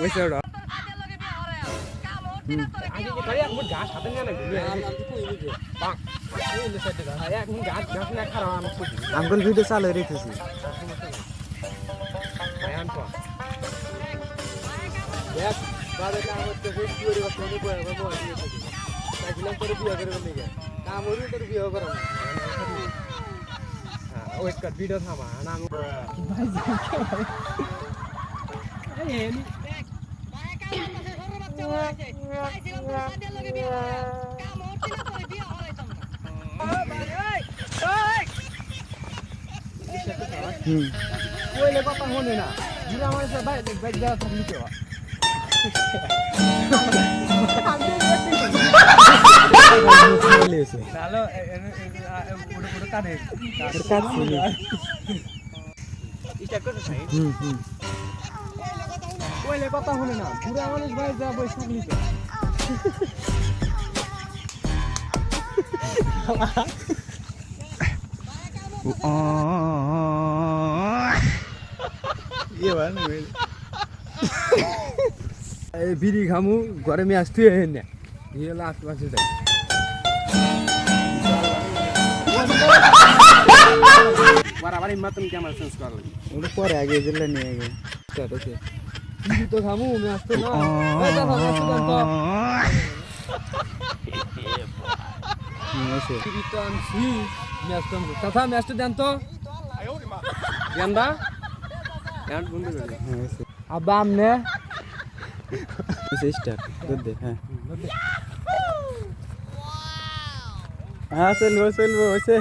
ওইসে ওটা আঙ্গুল ভিডিও চালু রেখেছি ভিডিও থামা না ওইলে কথা হনে না যদি আমার বাইরে বাইরে যাওয়া থাকলি তো ওইলে কথা হনে না। বুড়া মানুষ বাইরে যাওয়া বসে থাকলি তো। এই বিড়ি খামু ঘরে মেয়ে আসতে না। আশেপাশে যাই বারবার মাতন ক্যামেরা চেঞ্জ করা লাগবে ওটা পরে আগে দিলে নিয়ে আগে। বিড়ি তো খামু মেয়ে আসতে না এই যা ভালো আসতে দেন তো বিড়ি তো আনছি মেয়ে আসতে আনব কথা মেয়ে আসতে দেন তো গেন্দা হ্যান্ড বন্ধ করে আব্বা আমনে। স্টার্ট দুধ দে হ্যাঁ। হ্যাঁ হয়েছে